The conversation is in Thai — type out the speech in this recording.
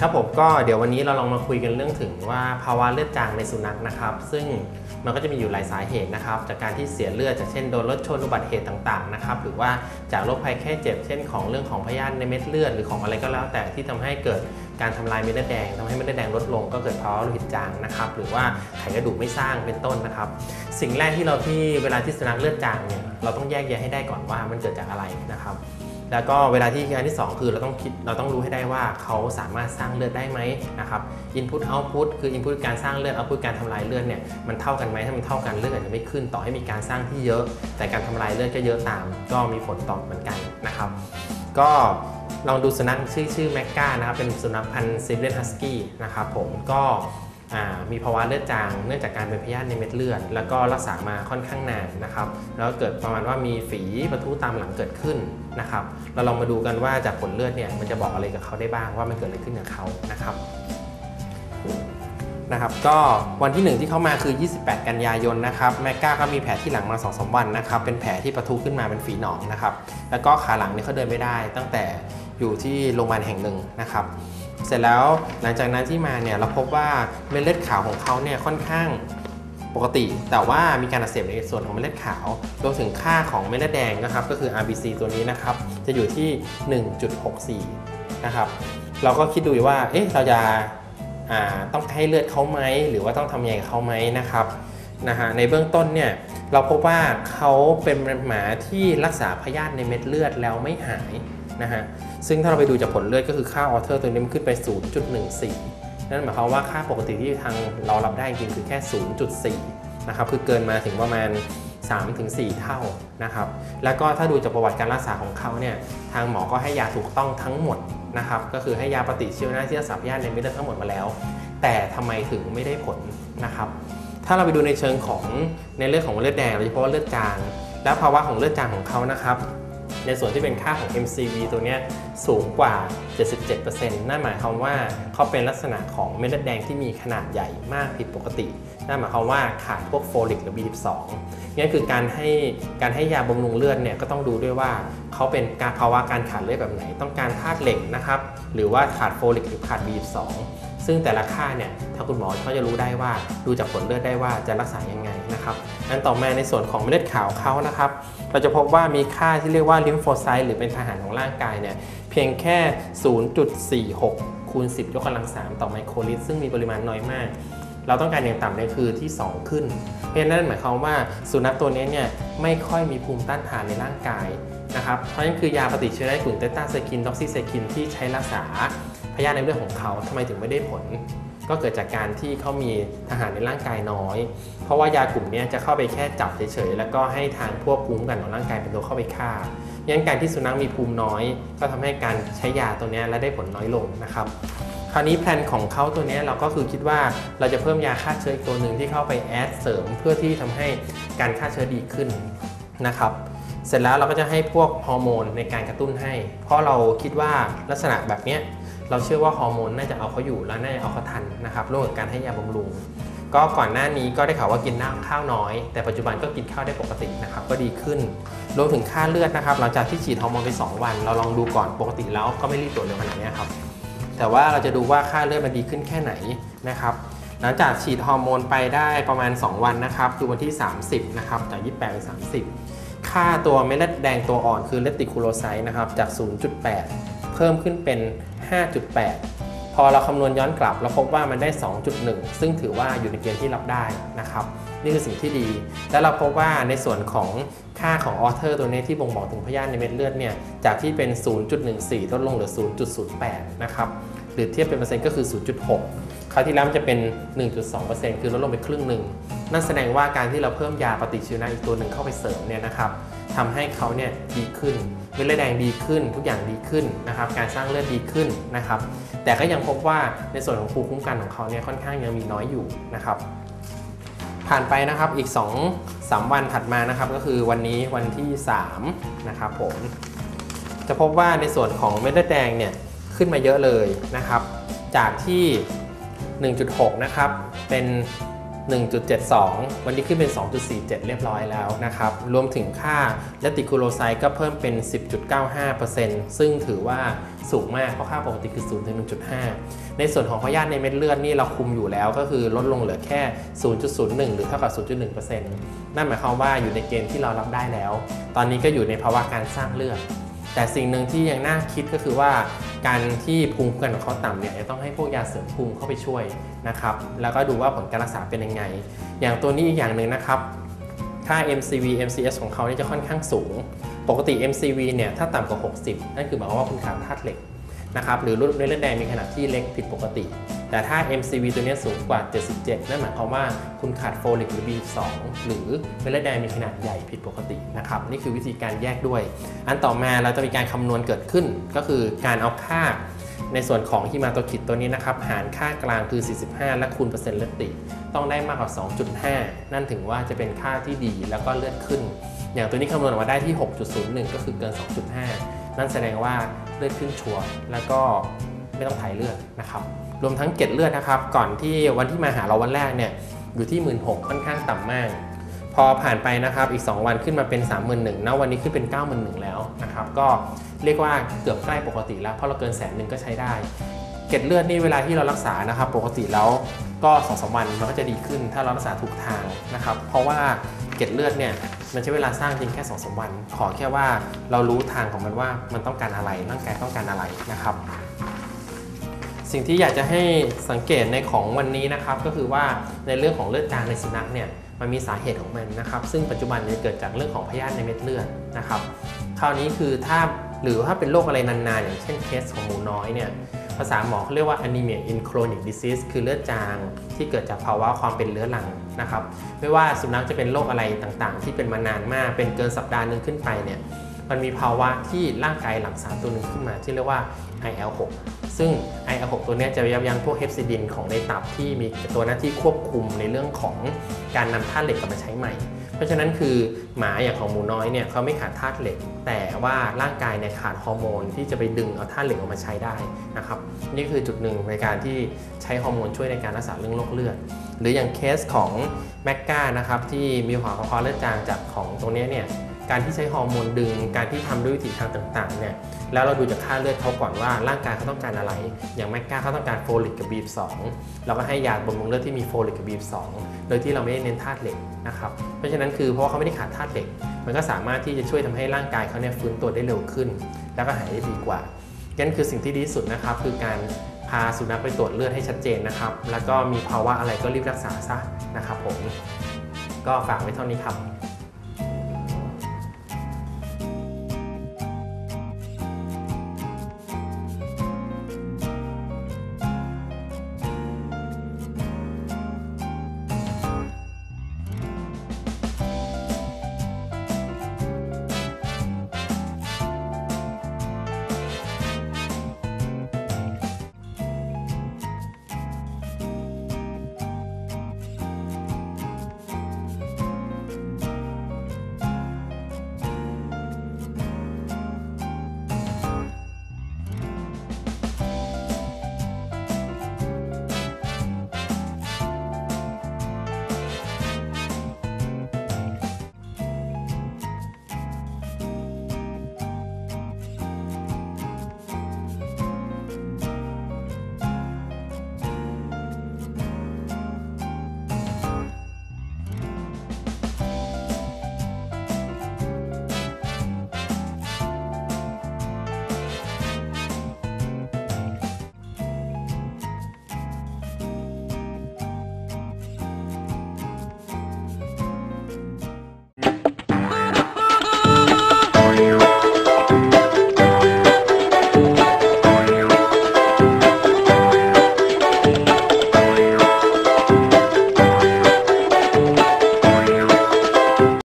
ครับผมก็เดี๋ยววันนี้เราลองมาคุยกันเรื่องถึงว่าภาวะเลือดจางในสุนัขนะครับ ซึ่งมันก็จะมีอยู่หลายสาเหตุนะครับ จากการที่เสียเลือดจากเช่นโดนรถชนอุบัติเหตุต่างๆนะครับหรือว่าจากโรคภัยแค่เจ็บ เช่นของเรื่องของพยาธิในเม็ดเลือดหรือของอะไรก็แล้ว แต่ที่ทำให้เกิดการทำลายเม็ดเลือดแดงทำให้เม็ดเลือดแดงลดลงก็เกิดภาวะโลหิตจางนะครับหรือว่าไขกระดูกไม่สร้างเป็นต้นนะครับ สิ่งแรกที่เราที่เวลาที่สุนัขเลือดจางเนี่ยเราต้องแยกแยะให้ได้ก่อนว่ามันเกิดจากอะไรนะครับ แล้วก็เวลาที่อันที่ 2 คือเราต้องคิดเราต้องรู้ให้ได้ว่าเขาสามารถสร้างเลือดได้ไหมนะครับ input output คือ input การสร้างเลือด output การทำลายเลือดเนี่ยมันเท่ากันไหมถ้ามันเท่ากันเลือดอาจจะไม่ขึ้นต่อให้มีการสร้างที่เยอะ แต่การทำลายเลือดก็เยอะตาม ก็มีผลต่อเหมือนกันนะครับ ก็ลองดูสุนัขชื่อชื่อแมกกานะครับเป็นสุนัขพันธุ์ซิเลียนฮัสกี้นะครับผมก็ มีภาวะเลือดจางเนื่องจากการเป็นพยาธิในเม็ดเลือด แล้วก็รักษามาค่อนข้างนานนะครับแล้วเกิดประมาณว่ามีฝีประทุตามหลังเกิดขึ้นนะครับเราลองมาดูกันว่าจากผลเลือดเนี่ยมันจะบอกอะไรกับเขาได้บ้างว่ามันเกิดอะไรขึ้นกับเขานะครับนะครับก็วันที่ 1 ที่เขามาคือ 28 กันยายนนะครับแมกกาก็มีแผลที่หลังมา2อสวันนะครับเป็นแผลที่ประทุขึ้นมาเป็นฝีหนองนะครับแล้วก็ขาหลังเนี่ยเขาเดินไม่ได้ ตั้งแต่อยู่ที่โรงพยาบาลแห่งหนึ่งนะครับ เสร็จแล้วหลังจากนั้นที่มาเนี่ยเราพบว่าเม็ดเลือดขาวของเขาเนี่ยค่อนข้างปกติ แต่ว่ามีการอักเสบในส่วนของเม็ดเลือดขาวรวมถึงค่าของเม็ดเลือดแดงนะครับ ก็คือ RBC ตัวนี้นะครับ จะอยู่ที่ 1.64 นะครับ เราก็คิดดูว่า เอ๊ะ เราจะาต้องให้เลือดเขาไหม หรือว่าต้องทำยังไงเขาไหมนะครับ นะฮะ ในเบื้องต้นเนี่ย เราพบว่าเขาเป็นหมาที่รักษาพยาธิในเม็ดเลือดแล้วไม่หาย นะฮะ ซึ่งถ้าเราไปดูจากผลเลือดก็คือค่าออเทอร์ตัวนี้มันขึ้นไป 0.14 นั่นหมายความว่าค่าปกติที่ทางเรารับได้จริงคือแค่ 0.4 นะครับ คือเกินมาถึงประมาณ 3-4 เท่านะครับ แล้วก็ถ้าดูจากประวัติการรักษาของเขาเนี่ย ทางหมอก็ให้ยาถูกต้องทั้งหมดนะครับ ก็คือให้ยาปฏิชีวนะที่รักษาพยาธิในเม็ดเลือดทั้งหมดมาแล้ว แต่ทำไมถึงไม่ได้ผลนะครับถ้าเราไปดูในเชิงของในเรื่องของเลือดแดงโดยเฉพาะว่าเลือดจาง และภาวะของเลือดจางของเขานะครับ ในส่วนที่เป็นค่าของ MCV ตัวนี้สูงกว่า 77%นั่นหมายความว่าเขาเป็นลักษณะของเม็ดเลือดแดงที่มีขนาดใหญ่มากผิดปกตินั่นหมายความว่าขาดพวกโฟลิกหรือ B12 งั้นคือการให้การให้ยาบำรุงเลือดเนี่ยก็ต้องดูด้วยว่าเขาเป็นการภาวะการขาดเลือดแบบไหน ต้องการธาตุเหล็กนะครับหรือว่าขาดโฟลิกหรือขาด B12 ซึ่งแต่ละค่าเนี่ยถ้าคุณหมอเขาจะรู้ได้ว่า ดูจากผลเลือดได้ว่าจะรักษายังไงนะครับอันต่อมาในส่วนของเม็ดเลือดขาวเขานะครับ เราจะพบว่ามีค่าที่เรียกว่าลิมโฟไซต์หรือเป็นทหารของร่างกายเนี่ยเพียงแค่ 0.46 คูณ 10 ยกกำลัง 3 ต่อไมโครลิตร ซึ่งมีปริมาณน้อยมาก เราต้องการอย่างต่ำเนี่ยคือที่ 2 ขึ้น เพราะฉะนั้นหมายความว่าสุนัขตัวนี้เนี่ยไม่ค่อยมีภูมิต้านทานในร่างกายนะครับ เพราะฉะนั้นคือยาปฏิชีวนะกลุ่มเตต้าไซคินด็อกซิไซคินที่ใช้รักษา พยาธิในเลือดของเขาทำไมถึงไม่ได้ผล ก็เกิดจากการที่เขามีทหารในร่างกายน้อย เพราะว่ายากลุ่มนี้จะเข้าไปแค่จับเฉยๆแล้วก็ให้ทางพวกภูมิคุ้มกันของร่างกายเป็นตัวเข้าไปฆ่างั้นการที่สุนัขมีภูมิน้อย ก็ทำให้การใช้ยาตัวนี้และได้ผลน้อยลงนะครับคราวนี้แพลนของเขาตัวนี้เราก็คือคิดว่าเราจะเพิ่มยาฆ่าเชื้ออีกตัวหนึ่งที่เข้าไปแอดเสริม เพื่อที่ทำให้การฆ่าเชื้อดีขึ้นนะครับเสร็จแล้วเราก็จะให้พวกฮอร์โมนในการกระตุ้นให้ เพราะเราคิดว่าลักษณะแบบนี้ เราเชื่อว่าฮอร์โมนน่าจะเอาเขาอยู่และน่าจะเอาเขาทันนะครับร่วมกับการให้ยาบำรุง ก็ก่อนหน้านี้ก็ได้ข่าวว่ากินน้ำข้าวน้อย แต่ปัจจุบันก็กินข้าวได้ปกตินะครับก็ดีขึ้นรวมถึงค่าเลือดนะครับหลังจากที่ฉีดฮอร์โมนไป 2 วัน เราลองดูก่อนปกติแล้วก็ไม่รีบตรวจเร็วขนาดนี้ครับแต่ว่าเราจะดูว่าค่าเลือดมันดีขึ้นแค่ไหนนะครับหลังจากฉีดฮอร์โมนไปได้ประมาณ 2 วันนะครับคือวันที่ 30นะครับจาก 28ไป30 ค่าตัวเม็ดเลือดแดงตัวอ่อนคือเลติคูโลไซต์นะครับจาก 0.8 เพิ่มขึ้นเป็น 5.8 พอเราคำนวณย้อนกลับ เราพบว่ามันได้ 2.1 ซึ่งถือว่าอยู่ในเกณฑ์ที่รับได้นะครับ นี่คือสิ่งที่ดี แล้วเราพบว่าในส่วนของค่าของออเทอร์ตัวนี้ที่บ่งบอกถึงพยาธิในเม็ดเลือดเนี่ยจากที่เป็น 0.14 ลดลงเหลือ 0.08 นะครับหรือเทียบเป็นเปอร์เซ็นต์ก็คือ 0.6 คราวที่แล้วมันจะเป็น 1.2%คือลดลงไปครึ่งหนึ่งนั่นแสดงว่าการที่เราเพิ่มยาปฏิชีวนะอีกตัวหนึ่งเข้าไปเสริมเนี่ยนะครับ ทำให้เขาเนี่ยดีขึ้นเม็ดเลือดแดงดีขึ้น ทุกอย่างดีขึ้นนะครับ การสร้างเลือดดีขึ้นนะครับ แต่ก็ยังพบว่าในส่วนของภูมิคุ้มกันของเขาเนี่ยค่อนข้างยังมีน้อยอยู่นะครับ ผ่านไปนะครับอีก 2 3 วันถัดมานะครับ ก็คือวันนี้วันที่3นะครับผมจะพบว่าในส่วนของเม็ดเลือดแดงเนี่ยขึ้นมาเยอะเลยนะครับ จากที่ 1.6 นะครับ เป็น 1.72 วันนี้ขึ้นเป็น 2.47 เรียบร้อยแล้วนะครับ รวมถึงค่าเลติคูโลไซต์ก็เพิ่มเป็น 10.95%ซึ่งถือว่าสูงมากเพราะค่าปกติคือ 0-1.5 ในส่วนของพยาธิในเม็ดเลือดนี่เราคุมอยู่แล้วก็คือลดลงเหลือแค่ 0.01 หรือเท่ากับ 0.1%นั่นหมายความว่าอยู่ในเกณฑ์ที่เรารับได้แล้ว ตอนนี้ก็อยู่ในภาวะการสร้างเลือด แต่สิ่งหนึ่งที่ยังน่าคิดก็คือว่าการที่ภูมิคุ้มกันของเขาต่ำเนี่ยจะต้องให้พวกยาเสริมภูมิเข้าไปช่วยนะครับ แล้วก็ดูว่าผลการรักษาเป็นยังไง อย่างตัวนี้อีกอย่างหนึ่งนะครับค่า MCV MCS ของเขานี่จะค่อนข้างสูง ปกติ MCV เนี่ยถ้าต่ำกว่า 60 นั่นคือหมายความว่าคุณขาดธาตุเหล็กนะครับ หรือรูปในเลือดแดงมีขนาดที่เล็กผิดปกติ แต่ถ้า MCV ตัวนี้สูงกว่า 77 นั่นหมายความว่าคุณขาดโฟลิกหรือ B2 หรือเม็ดเลือดแดงมีขนาดใหญ่ผิดปกตินะครับนี่คือวิธีการแยกด้วย อันต่อมาเราจะมีการคำนวณเกิดขึ้น ก็คือการเอาค่าในส่วนของฮิมาโตคิดตัวนี้นะครับ หารค่ากลางคือ 45 และคูณเปอร์เซ็นต์เลือดติต้องได้มากกว่า 2.5 นั่นถึงว่าจะเป็นค่าที่ดีแล้วก็เลือดขึ้น อย่างตัวนี้คำนวณออกมาได้ที่ 6.01 ก็คือเกิน 2.5 นั่นแสดงว่าเลือดขึ้นชัวร์แล้วก็ ไม่ต้องถ่ายเลือดนะครับ รวมทั้งเกล็ดเลือดนะครับ ก่อนที่วันที่มาหาเราวันแรกเนี่ยอยู่ที่ 16,000ค่อนข้างต่ำมาก พอผ่านไปนะครับอีก 2 วันขึ้นมาเป็น 31,000นะวันนี้ขึ้นเป็น 91,000แล้วนะครับก็เรียกว่าเกือบใกล้ปกติแล้วเพราะเราเกินแสนหนึ่งก็ใช้ได้ เกล็ดเลือดนี่เวลาที่เรารักษานะครับปกติแล้วก็2อสวันมันก็จะดีขึ้นถ้าเรารักษาถูกทางนะครับ เพราะว่าเกล็ดเลือดเนี่ยมันใช้เวลาสร้างจริงแค่2อสวัน ขอแค่ว่าเรารู้ทางของมันว่ามันต้องการอะไรร่างกายต้องการอะไรนะครับ สิ่งที่อยากจะให้สังเกตในของวันนี้นะครับ ก็คือว่าในเรื่องของเลือดจางในสุนัขเนี่ยมันมีสาเหตุของมันนะครับ ซึ่งปัจจุบันเนี่ยเกิดจากเรื่องของพยาธิในเม็ดเลือดนะครับคราวนี้คือถ้าหรือถ้าเป็นโรคอะไรนานๆ อย่างเช่นเคสของหมูน้อยเนี่ยภาษาหมอเขาเรียกว่า anemia in chronic disease คือเลือดจางที่เกิดจากภาวะความเป็นเรื้อรังนะครับ ไม่ว่าสุนัขจะเป็นโรคอะไรต่างๆ ที่เป็นมานานมาก เป็นเกินสัปดาห์หนึ่งขึ้นไปเนี่ยมันมีภาวะที่ร่างกายหลั่งสารตัวหนึ่งขึ้นมาที่เรียกว่า IL6 ซึ่ง IL6 ตัวนี้จะยับยั้งพวกเฮปซิดินของในตับที่มีตัวหน้าที่ควบคุมในเรื่องของการนำธาตุเหล็กกลับมาใช้ใหม่ เพราะฉะนั้นคือหมาอย่างของหมูน้อยเนี่ยเขาไม่ขาดธาตุเหล็ก แต่ว่าร่างกายเนี่ยขาดฮอร์โมนที่จะไปดึงเอาธาตุเหล็กออกมาใช้ได้นะครับนี่คือจุดหนึ่งในการที่ใช้ฮอร์โมนช่วยในการรักษาเรื่องโรคเลือดหรืออย่างเคสของแมกกานะครับที่มีภาวะกระเลือดจางจากของตรงนี้เนี่ย การที่ใช้ฮอร์โมนดึง การที่ทำด้วยวิธีทางต่างๆเนี่ยแล้วเราดูจากค่าเลือดเขาก่อนว่าร่างกายเขาต้องการอะไร อย่างแมกกาเขาต้องการโฟลิกกับบีสองเราก็ให้ยาบำรุงเลือดที่มีโฟลิกกับบีสองโดยที่เราไม่ได้เน้นธาตุเหล็กนะครับเพราะฉะนั้นคือเพราะาเขาไม่ได้ขาดธาตุเหล็ก มันก็สามารถที่จะช่วยทำให้ร่างกายเขาเนี่ยฟื้นตัวได้เร็วขึ้น แล้วก็หายได้ดีกว่างั้นคือสิ่งที่ดีที่สุดนะครับคือการพาสุนัขไปตรวจเลือดให้ชัดเจนนะครับ แล้วก็มีภาวะอะไรก็รีบรักษาซะนะครับผม ก็ฝากไว้เท่านี้ครับ